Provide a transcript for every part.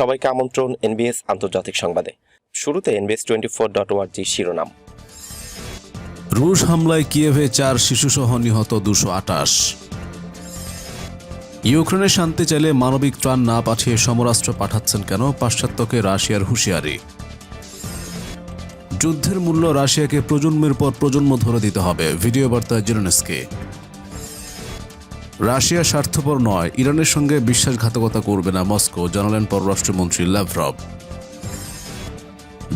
সবাইকে আমন্ত্রণ এনবিএস আন্তর্জাতিক সংবাদে। শুরুতে এনবিএস টোয়েন্টি ফোর ডট ওয়ার্জি শিরোনাম। রুশ হামলায় কিয়েভে চার শিশুসহ নিহত দুশো আটাশ। ইউক্রেনে শান্তি চাইলে মানবিক ত্রাণ না পাঠিয়ে সমরাষ্ট্র পাঠাচ্ছেন কেন পাশ্চাত্যকে রাশিয়ার হুঁশিয়ারি? যুদ্ধের মূল্য রাশিয়াকে প্রজন্মের পর প্রজন্ম ধরে দিতে হবে, ভিডিও বার্তায় জেলেনস্কি। রাশিয়া স্বার্থপর নয়, ইরানের সঙ্গে বিশ্বাসঘাতকতা করবে না মস্কো, জানালেন পররাষ্ট্রমন্ত্রী ল্যাভরভ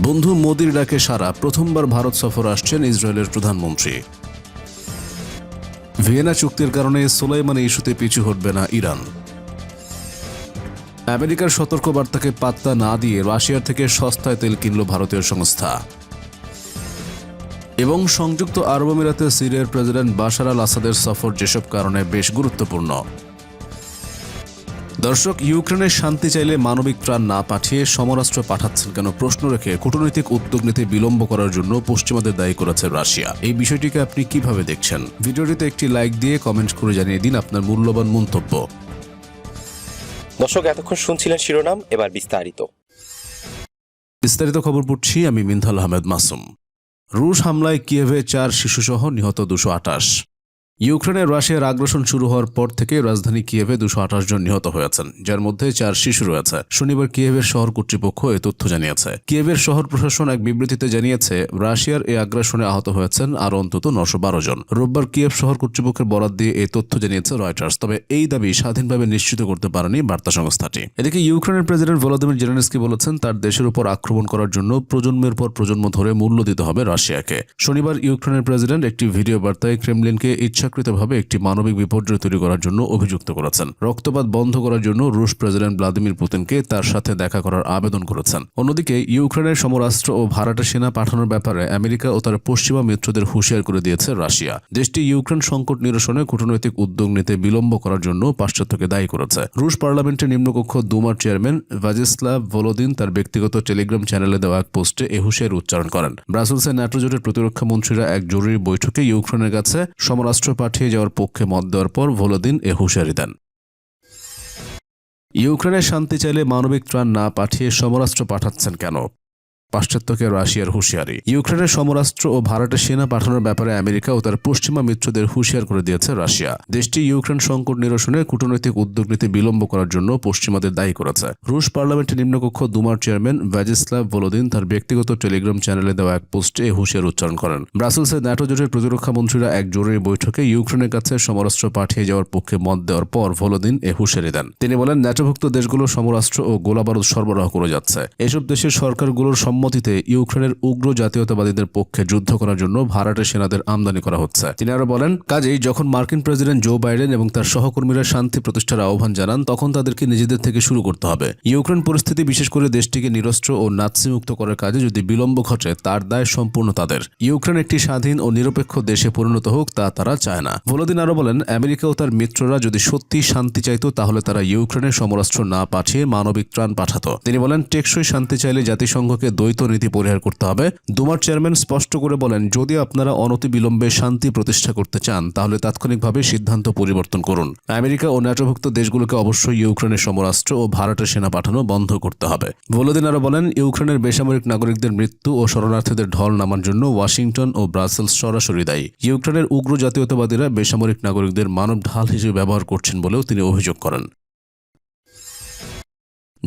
বন্ধু মোদির ডাকে সারা, প্রথমবার ভারত সফর আসছেন ইসরায়েলের প্রধানমন্ত্রী। ভিয়েনা চুক্তির কারণে সোলাইমানি ইস্যুতে পিছু হটবে না ইরান। আমেরিকার সতর্কবার্তাকে পাত্তা না দিয়ে রাশিয়ার থেকে সস্তায় তেল কিনল ভারতীয় সংস্থা। এবং সংযুক্ত আরব আমিরাতে সিরিয়ার প্রেসিডেন্ট বাশার আল আসাদের সফর যেসব কারণে বেশ গুরুত্বপূর্ণ। দর্শক ইউক্রেনের শান্তি চাইলে মানবিক ত্রাণ না পাঠিয়ে সমরাষ্ট্র পাঠাচ্ছেন কেন প্রশ্ন রেখে কূটনৈতিক উদ্যোগ নিতে বিলম্ব করার জন্য পশ্চিমাদের দায়ী করেছে রাশিয়া। এই বিষয়টিকে আপনি কীভাবে দেখছেন? ভিডিওটিতে একটি লাইক দিয়ে কমেন্ট করে জানিয়ে দিন আপনার মূল্যবান মন্তব্য। দর্শক এতক্ষণ শুনছিলেন শিরোনাম এবার বিস্তারিত। বিস্তারিত খবর পড়ছি আমি মিনথাল আহমেদ মাসুম। রুশ হামলায় কিয়েভে চার শিশুসহ নিহত দুশো আটাশ ইউক্রেনে রাশিয়ার আগ্রাসন শুরু হওয়ার পর থেকে রাজধানী কিয়েভে দুশো আঠাশ জন নিহত হয়েছেন, যার মধ্যে চার শিশু রয়েছে। শনিবার কিয়েভের শহর কর্তৃপক্ষ এ তথ্য জানিয়েছে। কিয়েভের শহর প্রশাসন এক বিবৃতিতে জানিয়েছে, রাশিয়ার এই আগ্রাসনে আহত হয়েছেন আর অন্তত নশো বারো জন। রোববার কিয়েভ শহর কর্তৃপক্ষের বরাদ দিয়ে এই তথ্য জানিয়েছে রয়টার্স, তবে এই দাবি স্বাধীনভাবে নিশ্চিত করতে পারেনি বার্তা সংস্থাটি। এদিকে ইউক্রেনের প্রেসিডেন্ট ভলোদিমির জেলেনস্কি বলেছেন, তার দেশের উপর আক্রমণ করার জন্য প্রজন্মের পর প্রজন্ম ধরে মূল্য দিতে হবে রাশিয়াকে। শনিবার ইউক্রেনের প্রেসিডেন্ট একটি ভিডিও বার্তায় ক্রেমলিনকে ইচ্ছাকৃতভাবে একটি মানবিক বিপর্যয় তৈরি করার জন্য অভিযুক্ত করেছেন। রক্তপাত বন্ধ করার জন্য রুশ প্রেসিডেন্ট ভ্লাদিমির পুতিনকে তার সাথে দেখা করার আবেদন করেছেন। অন্যদিকে, ইউক্রেনের সমরাস্ত্র ও ভাড়াটে সেনা পাঠানোর ব্যাপারে আমেরিকা ও তার পশ্চিমা মিত্রদের হুঁশিয়ার করে দিয়েছে রাশিয়া। দেশটি ইউক্রেন সংকট নিরসনে কূটনৈতিক উদ্যোগ নিতে বিলম্ব করার জন্য পাশ্চাত্যকে দায়ী করেছে। রুশ পার্লামেন্টের নিম্নকক্ষ দুমার চেয়ারম্যান ভাজিস্লাভ ভলোদিন তার ব্যক্তিগত টেলিগ্রাম চ্যানেলে দেওয়া এক পোস্টে এ হুঁশিয়ার উচ্চারণ করেন। ব্রাসেলসে ন্যাটো জোটের প্রতিরক্ষা মন্ত্রীরা এক জরুরি বৈঠকে ইউক্রেনের কাছে সমরাস্ত্র পাঠিয়ে যাওয়ার পক্ষে মত দেওয়ার পর ভোলোদিন এ হুঁশিয়ারি দেন। ইউক্রেনের শান্তি চাইলে মানবিক ত্রাণ না পাঠিয়ে সমরাষ্ট্র পাঠাচ্ছেন কেন? পাশ্চাত্যকে রাশিয়ার হুঁশিয়ারি। ইউক্রেনের সমরাস্ত্র ও ভারতের সেনা পাঠানোর ব্যাপারে আমেরিকা ও তার পশ্চিমা মিত্রদের হুঁশিয়ার করে দিয়েছে রাশিয়া। দেশটি ইউক্রেন সংকট নিরসনে কূটনৈতিক উদ্যোগ নিতে বিলম্ব করার জন্য পশ্চিমাদের দায়ী করেছে। রুশ পার্লামেন্টের নিম্নকক্ষ দুমার চেয়ারম্যান ভ্যাজিস্লাভ ভলোদিন তার ব্যক্তিগত টেলিগ্রাম চ্যানেলে দেওয়া এক পোস্টে হুঁশিয়ার উচ্চারণ করেন। ব্রাসেলসে ন্যাটো জোটের প্রতিরক্ষা মন্ত্রীরা এক জরুরি বৈঠকে ইউক্রেনের কাছে সমরাস্ত্র পাঠিয়ে যাওয়ার পক্ষে মত দেওয়ার পর ভলোদিন এ হুঁশিয়ারি দেন। তিনি বলেন, ন্যাটোভুক্ত দেশগুলো সমরাস্ত্র ও গোলাবারুদ সরবরাহ করে যাচ্ছে। এসব দেশের সরকারগুলোর সম্মতিতে ইউক্রেনের উগ্র জাতীয়তাবাদীদের পক্ষে যুদ্ধ করার জন্য ভাড়াটে সেনাদের আমদানি করা হচ্ছে। তিনি আরও বলেন, কাজেই যখন মার্কিন প্রেসিডেন্ট জো বাইডেন এবং তার সহকর্মীরা শান্তি প্রতিষ্ঠার আহ্বান জানান, তখন তাদেরকে নিজেদের থেকে শুরু করতে হবে। ইউক্রেন পরিস্থিতি, বিশেষ করে দেশটিকে নিরস্ত্র ও নাৎসিমুক্ত করার কাজে যদি বিলম্ব ঘটে, তার দায় সম্পূর্ণ তাদের। ইউক্রেন একটি স্বাধীন ও নিরপেক্ষ দেশে পরিণত হোক, তা তারা চায় না। ভলোদিন আরও বলেন, আমেরিকা ও তার মিত্ররা যদি সত্যি শান্তি চাইতো, তাহলে তারা ইউক্রেনের সমরাস্ত্র না পাঠিয়ে মানবিক ত্রাণ পাঠাতো। তিনি বলেন, টেকসই শান্তি চাইলে জাতিসংঘকে দ্বৈত নীতি পরিহার করতে হবে। দুমার চেয়ারম্যান স্পষ্ট করে বলেন, যদি আপনারা অনতিবিলম্বে শান্তি প্রতিষ্ঠা করতে চান, তাহলে তাৎক্ষণিকভাবে সিদ্ধান্ত পরিবর্তন করুন। আমেরিকা ও ন্যাটোভুক্ত দেশগুলোকে অবশ্যই ইউক্রেনের সমরাষ্ট্র ও ভারতের সেনা পাঠানো বন্ধ করতে হবে। ভলোদিন আরও বলেন, ইউক্রেনের বেসামরিক নাগরিকদের মৃত্যু ও শরণার্থীদের ঢল নামার জন্য ওয়াশিংটন ও ব্রাসেলস সরাসরি দায়ী। ইউক্রেনের উগ্র জাতীয়তাবাদীরা বেসামরিক নাগরিকদের মানব ঢাল হিসেবে ব্যবহার করছেন বলেও তিনি অভিযোগ করেন।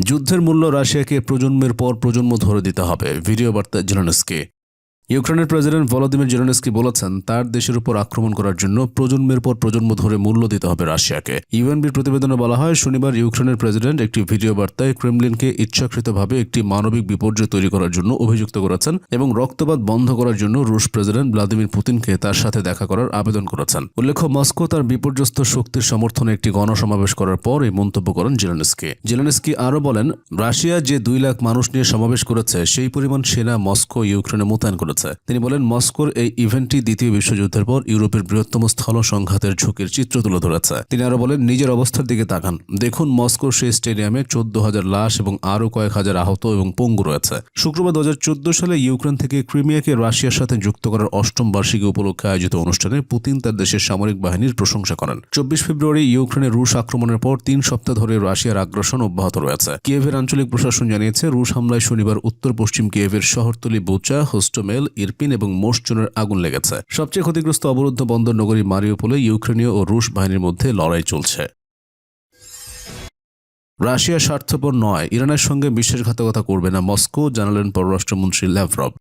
যুদ্ধের মূল্য রাশিয়াকে প্রজন্মের পর প্রজন্ম ধরে দিতে হবে। ভিডিও বার্তা জেলেনস্কি। ইউক্রেনের প্রেসিডেন্ট ভলোদিমির জেলেনস্কি বলেছেন, তার দেশের উপর আক্রমণ করার জন্য প্রজন্মের পর প্রজন্ম ধরে মূল্য দিতে হবে রাশিয়াকে। ইউএনবির প্রতিবেদনে বলা হয়, শনিবার ইউক্রেনের প্রেসিডেন্ট একটি ভিডিও বার্তায় ক্রেমলিনকে ইচ্ছাকৃতভাবে একটি মানবিক বিপর্যয় তৈরি করার জন্য অভিযুক্ত করেছেন এবং রক্তপাত বন্ধ করার জন্য রুশ প্রেসিডেন্ট ভ্লাদিমির পুতিনকে তার সাথে দেখা করার আবেদন করেছেন। উল্লেখ্য, মস্কো তার বিপর্যস্ত শক্তির সমর্থনে একটি গণসমাবেশ করার পর এই মন্তব্য করেন জেলেনস্কি। জেলেনস্কি আরও বলেন, রাশিয়া যে দুই লাখ মানুষ নিয়ে সমাবেশ করেছে, সেই পরিমাণ সেনা মস্কো ইউক্রেনে মোতায়েন করেছে। তুলেছে তিনি বলেন, মস্কোর এই ইভেন্টটি দ্বিতীয় বিশ্বযুদ্ধের পর ইউরোপের বৃহত্তম স্থল সংঘাতের ঝুঁকির চিত্র তুলে ধরেছে। তিনি আরও বলেন, নিজের অবস্থার দিকে তাকান। দেখুন, মস্কোর সেই স্টেডিয়ামে চোদ্দ হাজার লাশ এবং আরও কয়েক হাজার আহত এবং পঙ্গু রয়েছে। শুক্রবার দু সালে ইউক্রেন থেকে ক্রিমিয়াকে রাশিয়ার সাথে যুক্ত করার অষ্টম বার্ষিকী উপলক্ষে আয়োজিত অনুষ্ঠানে পুতিন তার দেশের সামরিক বাহিনীর প্রশংসা করেন। চব্বিশ ফেব্রুয়ারি ইউক্রেনে রুশ আক্রমণের পর তিন সপ্তাহ ধরে রাশিয়ার আগ্রাসন অব্যাহত রয়েছে। কিয়েভের আঞ্চলিক প্রশাসন জানিয়েছে, রুশ হামলায় শনিবার উত্তর পশ্চিম কিয়েভের শহরতলি বুচা, হোস্টোমেল ইরপিন এবং মোশচুনের আগুন লেগেছে। সবচেয়ে ক্ষতিগ্রস্ত অবরুদ্ধ বন্দর নগরী মারিওপোলে ইউক্রেনীয় ও রুশ বাহিনীর মধ্যে লড়াই চলছে। রাশিয়া স্বার্থপর নয়, ইরানের সঙ্গে বিশ্বাসঘাতকতা করবে না মস্কো, জানালেন পররাষ্ট্রমন্ত্রী ল্যাভরভ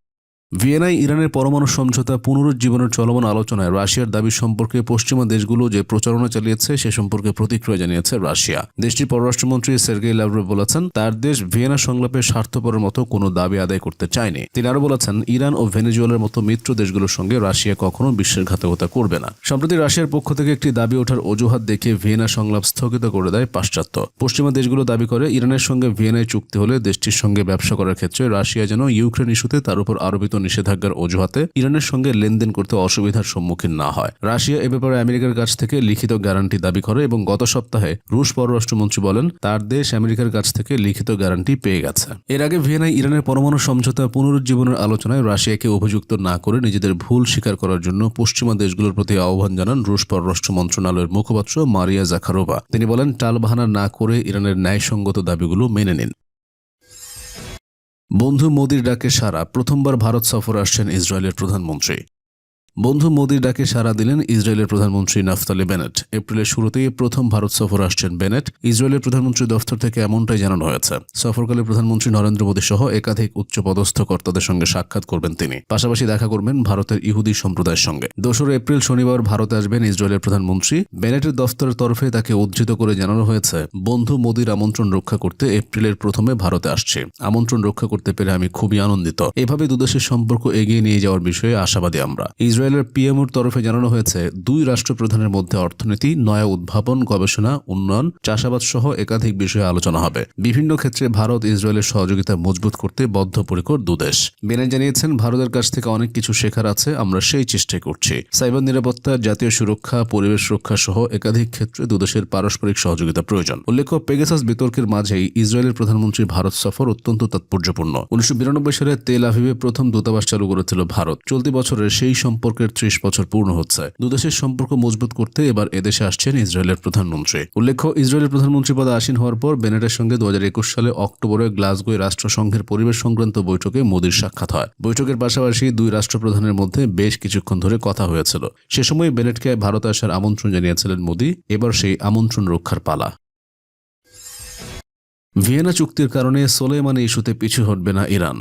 ভিয়েনায় ইরানের পরমাণু সমঝোতা পুনরুজ্জীবনের চলমান আলোচনায় রাশিয়ার দাবি সম্পর্কে পশ্চিমা দেশগুলো যে প্রচারণা চালিয়েছে, সে সম্পর্কে প্রতিক্রিয়া জানিয়েছে রাশিয়া। দেশটির পররাষ্ট্রমন্ত্রী সের্গেই ল্যাভরভ বলেছেন, তার দেশ ভিয়েনা সংলাপে স্বার্থপরের মতো কোনো দাবি আদায় করতে চায়নি। তিনি আরও বলেছেন, ইরান ও ভেনেজুয়েলার মতো মিত্র দেশগুলোর সঙ্গে রাশিয়া কখনো বিশ্বাসঘাতকতা করবে না। সম্প্রতি রাশিয়ার পক্ষ থেকে একটি দাবি ওঠার অজুহাত দেখে ভিয়েনা সংলাপ স্থগিত করে দেয় পাশ্চাত্য। পশ্চিমা দেশগুলো দাবি করে, ইরানের সঙ্গে ভিয়েনায় চুক্তি হলে দেশটির সঙ্গে ব্যবসা করার ক্ষেত্রে রাশিয়া যেন ইউক্রেন ইস্যুতে তার উপর আরোপিত নিষেধাজ্ঞার অজুহাতে ইরানের সঙ্গে লেনদেন করতে অসুবিধার সম্মুখীন না হয়। রাশিয়া এ ব্যাপারে আমেরিকার কাছ থেকে লিখিত গ্যারান্টি দাবি করে এবং গত সপ্তাহে রুশ পররাষ্ট্রমন্ত্রী বলেন, তার দেশ আমেরিকার কাছ থেকে লিখিত গ্যারান্টি পেয়ে গেছে। এর আগে ভিয়েনায় ইরানের পরমাণু সমঝোতা পুনরুজ্জীবনের আলোচনায় রাশিয়াকে অভিযুক্ত না করে নিজেদের ভুল স্বীকার করার জন্য পশ্চিমা দেশগুলোর প্রতি আহ্বান জানান রুশ পররাষ্ট্র মন্ত্রণালয়ের মুখপাত্র মারিয়া জাখারোভা। তিনি বলেন, টালবাহানা না করে ইরানের ন্যায়সঙ্গত দাবিগুলো মেনে নিন। বন্ধু মোদির ডাকে সারা প্রথমবার ভারত সফর আসছেন ইসরায়েলের প্রধানমন্ত্রী। বন্ধু মোদির ডাকে সাড়া দিলেন ইসরায়েলের প্রধানমন্ত্রী নাফতালি বেনেট। এপ্রিলের শুরুতেই প্রথম ভারত সফর আসছেন বেনেট। ইসরায়েলের প্রধানমন্ত্রী দফতর থেকে এমনটাই জানানো হয়েছে। সফরকালে প্রধানমন্ত্রী নরেন্দ্র মোদী সহ একাধিক উচ্চপদস্থ কর্তাদের সঙ্গে সাক্ষাৎ করবেন তিনি। পাশাপাশি দেখা করবেন ভারতের ইহুদি সম্প্রদায়ের সঙ্গে। দোসরা এপ্রিল শনিবার ভারতে আসবেন ইসরায়েলের প্রধানমন্ত্রী। বেনেটের দফতরের তরফে তাকে উদ্ধৃত করে জানানো হয়েছে, বন্ধু মোদির আমন্ত্রণ রক্ষা করতে এপ্রিলের প্রথমে ভারতে আসছে। আমন্ত্রণ রক্ষা করতে পেরে আমি খুবই আনন্দিত। এভাবে দুদেশের সম্পর্ক এগিয়ে নিয়ে যাওয়ার বিষয়ে আশাবাদী আমরা। ইসরায়েলের পিএমওর তরফে জানানো হয়েছে, দুই রাষ্ট্রপ্রধানের মধ্যে অর্থনীতি, নয়া উদ্ভাবন, গবেষণা, উন্নয়ন, চাষাবাদ সহ একাধিক বিষয়ে আলোচনা হবে। বিভিন্ন ক্ষেত্রে ভারত ইসরায়েলের সহযোগিতা মজবুত করতে বদ্ধপরিকর দুদেশ। বেনেট জানিয়েছেন, ভারতের কাছ থেকে অনেক কিছু শেখার আছে, আমরা সেই চেষ্টাই করছি। সাইবার নিরাপত্তা, জাতীয় সুরক্ষা, পরিবেশ রক্ষা সহ একাধিক ক্ষেত্রে দুদেশের পারস্পরিক সহযোগিতা প্রয়োজন। উল্লেখ্য, পেগাসাস বিতর্কের মাঝেই ইসরায়েলের প্রধানমন্ত্রীর ভারত সফর অত্যন্ত তাৎপর্যপূর্ণ। উনিশশো বিরানব্বই সালে তেল আভিভে প্রথম দূতাবাস চালু করেছিল ভারত। চলতি বছরের সেই সম্পর্কের ত্রিশ বছর পূর্ণ হচ্ছে। দুদেশের সম্পর্ক মজবুত করতে এবার এদেশে আসছেন ইসরায়েলের প্রধানমন্ত্রী। উল্লেখ্য, ইসরায়েলের প্রধানমন্ত্রী পদে আসীন হওয়ার পর বেনেটের সঙ্গে দু হাজার একুশ সালে অক্টোবরে গ্লাসগোয় রাষ্ট্রসংঘের পরিবেশ সংক্রান্ত বৈঠকে মোদীর সাক্ষাৎ হয়। বৈঠকের পাশাপাশি দুই রাষ্ট্রপ্রধানের মধ্যে বেশ কিছুক্ষণ ধরে কথা হয়েছিল। সে সময় বেনেটকে ভারত আসার আমন্ত্রণ জানিয়েছিলেন মোদী। এবার সেই আমন্ত্রণ রক্ষার পালা। ভিয়েনা চুক্তির কারণে সোলেমানি ইস্যুতে পিছু হটবে না ইরান।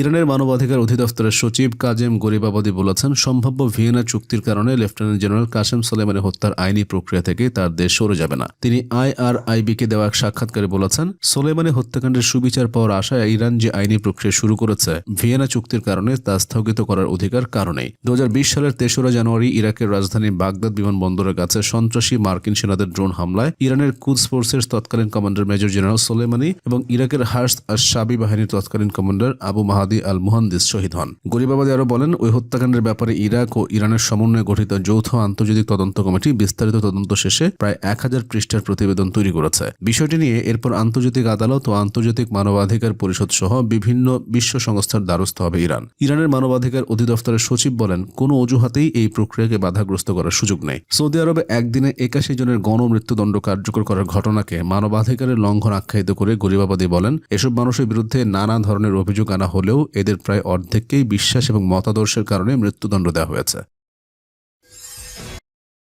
ইরানের মানবাধিকার অধিদপ্তরের সচিব কাজেম গরিবাবাদী বলেছেন, সম্ভাব্য ভিয়েনা চুক্তির কারণে লেফটেন্যান্ট জেনারেল কাসেম সোলেমানি হত্যার আইনি প্রক্রিয়া থেকে তার দেশ সরে যাবে না। তিনি আইআরআইবিকে দেওয়া এক সাক্ষাৎকারে বলেছেন, সোলেমানি হত্যাকাণ্ডের সুবিচার পাওয়ার আশায় ইরান যে আইনি প্রক্রিয়া শুরু করেছে, ভিয়েনা চুক্তির কারণে তা স্থগিত করার অধিকার কারণেই। দু হাজার বিশ সালের তেসরা জানুয়ারি ইরাকের রাজধানী বাগদাদ বিমানবন্দরের কাছে সন্ত্রাসী মার্কিন সেনাদের ড্রোন হামলায় ইরানের কুদস ফোর্সের তৎকালীন কমান্ডার মেজর জেনারেল সোলেমানি এবং ইরাকের হার্স আর সাবি বাহিনীর তৎকালীন কমান্ডার আবু মাহাদি আল মুহান্দিস শহীদ হন। গরিবাবাদী আরও বলেন, ওই হত্যাকাণ্ডের ব্যাপারে ইরাক ও ইরানের সমন্বয়ে গঠিত যৌথ আন্তর্জাতিক তদন্ত কমিটি বিস্তারিত তদন্ত শেষে প্রায় এক হাজার পৃষ্ঠার প্রতিবেদন তৈরি করেছে। বিষয়টি নিয়ে এরপর আন্তর্জাতিক আদালত ও আন্তর্জাতিক মানবাধিকার পরিষদ সহ বিভিন্ন বিশ্ব সংস্থার দ্বারস্থ হবে ইরান। ইরানের মানবাধিকার অধিদপ্তরের সচিব বলেন, কোনো অজুহাতেই এই প্রক্রিয়াকে বাধাগ্রস্ত করার সুযোগ নেই। সৌদি আরবে একদিনে একাশি জনের গণমৃত্যুদণ্ড কার্যকর করার ঘটনাকে মানবাধিকারের লঙ্ঘন আখ্যায়িত করে গরিবাবাদী বলেন, এসব মানুষের বিরুদ্ধে নানা ধরনের অভিযোগ আনা হলেও এদের প্রায় অর্ধেককেই বিশ্বাস এবং মতাদর্শের কারণে মৃত্যুদণ্ড দেওয়া হয়েছে।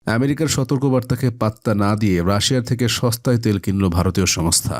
আমেরিকার সতর্কবার্তাকে পাত্তা না দিয়ে রাশিয়ার থেকে সস্তায় তেল কিনল ভারতীয় সংস্থা।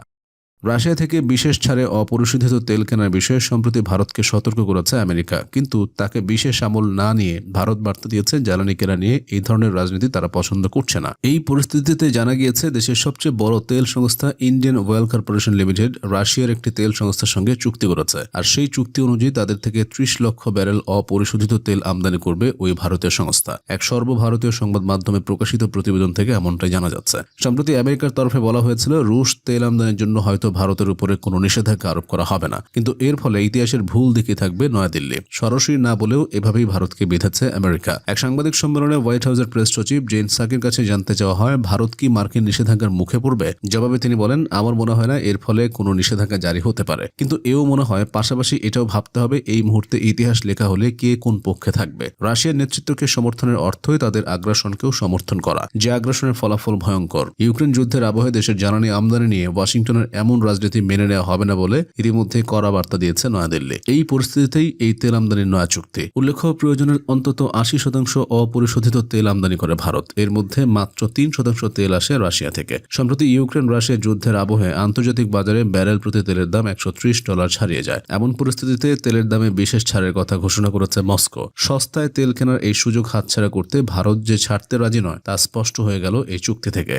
রাশিয়া থেকে বিশেষ ছাড়ে অপরিশোধিত তেল কেনার বিষয়ে সম্প্রতি ভারতকে সতর্ক করেছে আমেরিকা। কিন্তু তাকে বিশেষ আমল না নিয়ে ভারত বার্তা দিয়েছে, জ্বালানি কেনা নিয়ে এই ধরনের রাজনীতি তারা পছন্দ করছে না। এই পরিস্থিতিতে জানা গিয়েছে, দেশের সবচেয়ে বড় তেল সংস্থা ইন্ডিয়ান ওয়েল কর্পোরেশন লিমিটেড, রাশিয়ার একটি তেল সংস্থার সঙ্গে চুক্তি করেছে। আর সেই চুক্তি অনুযায়ী তাদের থেকে ত্রিশ লক্ষ ব্যারেল অপরিশোধিত তেল আমদানি করবে ওই ভারতীয় সংস্থা। এক সর্বভারতীয় সংবাদ মাধ্যমে প্রকাশিত প্রতিবেদন থেকে এমনটাই জানা যাচ্ছে। সম্প্রতি আমেরিকার তরফে বলা হয়েছিল, রুশ তেল আমদানির জন্য হয়তো ভারতের উপরে কোনো নিষেধাজ্ঞা আরোপ করা হবে না। কিন্তু এর ফলে ইতিহাসের ভুল দিকে থাকবে নয়াদিল্লি। সরাসরি না বলেও এভাবেই ভারতকে বেঁধেছে আমেরিকা। এক সাংবাদিক সম্মেলনে হোয়াইট হাউসের প্রেস সচিব জেন সাকির কাছে জানতে চাওয়া হয়, ভারত কি মার্কিন নিষেধাজ্ঞার মুখে পড়বে? জবাবে তিনি বলেন, আমার মনে হয় না এর ফলে কোনো নিষেধাজ্ঞা জারি হতে পারে। কিন্তু এও মনে হয়, পাশাপাশি এটাও ভাবতে হবে, এই মুহূর্তে ইতিহাস লেখা হলে কে কোন পক্ষে থাকবে? রাশিয়ার নেতৃত্বকে সমর্থনের অর্থই তাদের আগ্রাসনকেও সমর্থন করা, যে আগ্রাসনের ফলাফল ভয়ঙ্কর। ইউক্রেন যুদ্ধের আবহে দেশের জ্বালানি আমদানি নিয়ে ওয়াশিংটনের এমন রাজনীতি মেনে নেওয়া হবে না বলে ইতিমধ্যে কড়া বার্তা দিয়েছে নয়াদিল্লি। এই পরিস্থিতিতেই এই তেল আমদানির নয়া চুক্তি। উল্লেখ্য, প্রয়োজনের অন্তত আশি শতাংশ অপরিশোধিত তেল আমদানি করে ভারত। এর মধ্যে মাত্র তিন শতাংশ তেল আসে রাশিয়া থেকে। সম্প্রতি ইউক্রেন রাশিয়া যুদ্ধের আবহে আন্তর্জাতিক বাজারে ব্যারেল প্রতি তেলের দাম একশো ত্রিশ ডলার ছাড়িয়ে যায়। এমন পরিস্থিতিতে তেলের দামে বিশেষ ছাড়ের কথা ঘোষণা করেছে মস্কো। সস্তায় তেল কেনার এই সুযোগ হাতছাড়া করতে ভারত যে ছাড়তে রাজি নয়, তা স্পষ্ট হয়ে গেল এই চুক্তি থেকে।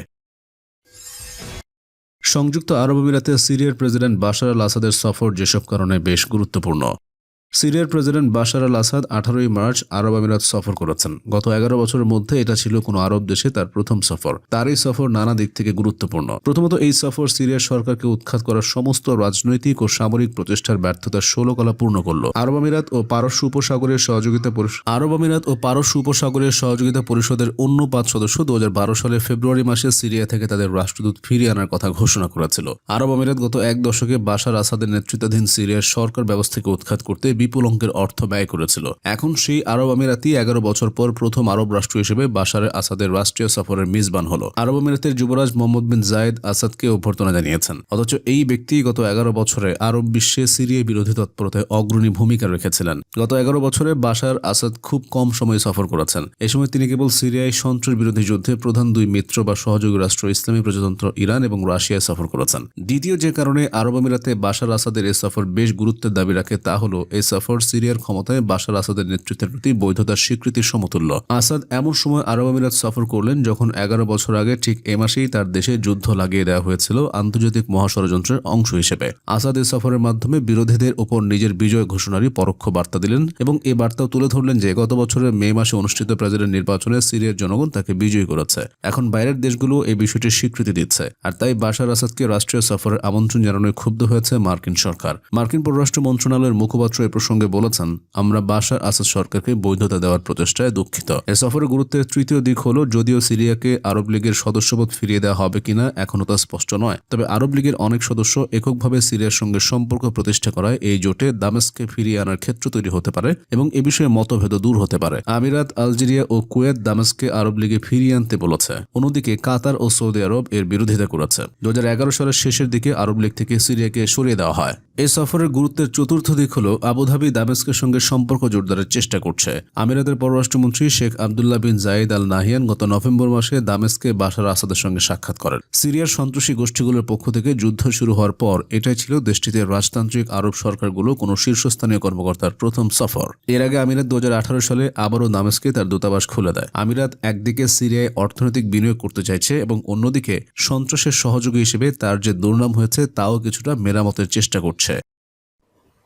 সংযুক্ত আরব আমিরাতে সিরিয়ার প্রেসিডেন্ট বাশার আল আসাদের সফর যেসব কারণে বেশ গুরুত্বপূর্ণ। সিরিয়ার প্রেসিডেন্ট বাশার আল আসাদ আঠারোই মার্চ আরব আমিরাত সফর করেছেন। গত এগারো বছরের মধ্যে এটা ছিল কোনো আরব দেশে তার প্রথম সফর। তার এই সফর নানা দিক থেকে গুরুত্বপূর্ণ। প্রথমত এই সফর সিরিয়ার সরকারকে উৎখাত করার সমস্ত রাজনৈতিক ও সামরিক প্রচেষ্টার ব্যর্থতার ষোলো কলা পূর্ণ করল। আরব আমিরাত ও পারস্য উপসাগরের সহযোগিতা আরব আমিরাত ও পারস্য উপসাগরের সহযোগিতা পরিষদের অন্য পাঁচ সদস্য দু হাজার বারো সালে ফেব্রুয়ারি মাসে সিরিয়া থেকে তাদের রাষ্ট্রদূত ফিরিয়ে আনার কথা ঘোষণা করেছিল। আরব আমিরাত গত এক দশকে বাশার আসাদের নেতৃত্বাধীন সিরিয়ার সরকার ব্যবস্থাকে উৎখাত করতে বিপুল অঙ্কের অর্থ ব্যয় করেছিল। এখন সেই আরব আমিরাতই এগারো বছর পর প্রথম আরব রাষ্ট্র হিসেবে বাশার আসাদের রাষ্ট্রীয় সফরের মিজবান হল। আরব আমিরাতের যুবরাজ মোহাম্মদ বিন জায়েদ আসাদকে অভ্যর্থনা জানিয়েছেন। অথচ এই ব্যক্তি গত এগারো বছরে আরব বিশ্বে সিরিয়া বিরোধী তৎপরতায় অগ্রণী ভূমিকা রেখেছিলেন। গত এগারো বছরে বাশার আসাদ খুব কম সময় সফর করেছেন। এ সময় তিনি কেবল সিরিয়ায় সন্ত্রাস বিরোধী যুদ্ধে প্রধান দুই মিত্র বা সহযোগী রাষ্ট্র ইসলামী প্রজাতন্ত্র ইরান এবং রাশিয়ায় সফর করেছেন। দ্বিতীয় যে কারণে আরব আমিরাতে বাশার আসাদের এ সফর বেশ গুরুত্বের দাবি রাখে তা হল এই সফর সিরিয়ার ক্ষমতায় বাশার আসাদের নেতৃত্বের প্রতি বৈধতার স্বীকৃতির সমতুল্য। আসাদ এমন সময় আরব আমিরাত সফর করলেন যখন এগারো বছর আগে ঠিক এ মাসেই তার দেশে যুদ্ধ লাগিয়ে দেওয়া হয়েছিল আন্তর্জাতিক মহাষড়যন্ত্রের অংশ হিসেবে। আসাদ এই সফরের মাধ্যমে বিরোধীদের উপর নিজের বিজয় ঘোষণারই পরোক্ষ বার্তা দিলেন এবং এই বার্তাও তুলে ধরলেন যে, গত বছরের মে মাসে অনুষ্ঠিত প্রেসিডেন্ট নির্বাচনে সিরিয়ার জনগণ তাকে বিজয়ী করেছে। এখন বাইরের দেশগুলো এই বিষয়টির স্বীকৃতি দিচ্ছে। আর তাই বাশার আসাদকে রাষ্ট্রীয় সফরের আমন্ত্রণ জানানোয় ক্ষুব্ধ হয়েছে মার্কিন সরকার। মার্কিন পররাষ্ট্র মন্ত্রণালয়ের মুখপাত্র এ প্রসঙ্গে বলেছেন, আমরা বাশার আসাদ সরকারকে বৈধতা দেওয়ার প্রচেষ্টায় দুঃখিত। এ সফরের গুরুত্বের তৃতীয় দিক হল, যদিও সিরিয়াকে আরব লীগের সদস্যপদ ফিরিয়ে দেওয়া হবে কিনা এখনও তা স্পষ্ট নয়। তবে আরব লীগের অনেক সদস্য এককভাবে সিরিয়ার সঙ্গে সম্পর্ক প্রতিষ্ঠা করায় এই জোটে দামেস্ককে ফিরিয়ে আনার ক্ষেত্র তৈরি হতে পারে এবং এ বিষয়ে মতভেদ দূর হতে পারে। আমিরাত, আলজেরিয়া ও কুয়েত দামেস্ককে আরব লীগে ফিরিয়ে আনতে বলেছে। অন্যদিকে কাতার ও সৌদি আরব এর বিরোধিতা করেছে। দু হাজার এগারো সালের শেষের দিকে আরব লীগ থেকে সিরিয়াকে সরিয়ে দেওয়া হয়। এই সফরের গুরুত্বের চতুর্থ দিক হল আবুধাবি দামেস্কের সঙ্গে সম্পর্ক জোরদারের চেষ্টা করছে। আমিরাতের পররাষ্ট্রমন্ত্রী শেখ আবদুল্লাহ বিন জায়েদ আল নাহিয়ান গত নভেম্বর মাসে দামেস্কে বাশার আসাদের সঙ্গে সাক্ষাৎ করেন। সিরিয়ার সন্ত্রাসী গোষ্ঠীগুলোর পক্ষ থেকে যুদ্ধ শুরু হওয়ার পর এটাই ছিল দেশটিতে রাজতান্ত্রিক আরব সরকারগুলো কোনো শীর্ষস্থানীয় কর্মকর্তার প্রথম সফর। এর আগে আমিরাত দু হাজার আঠারো সালে আবারও দামেস্কে তার দূতাবাস খুলে দেয়। আমিরাত একদিকে সিরিয়ায় অর্থনৈতিক বিনিয়োগ করতে চাইছে এবং অন্যদিকে সন্ত্রাসের সহযোগী হিসেবে তার যে দুর্নাম হয়েছে, তাও কিছুটা মেরামতের চেষ্টা করছে।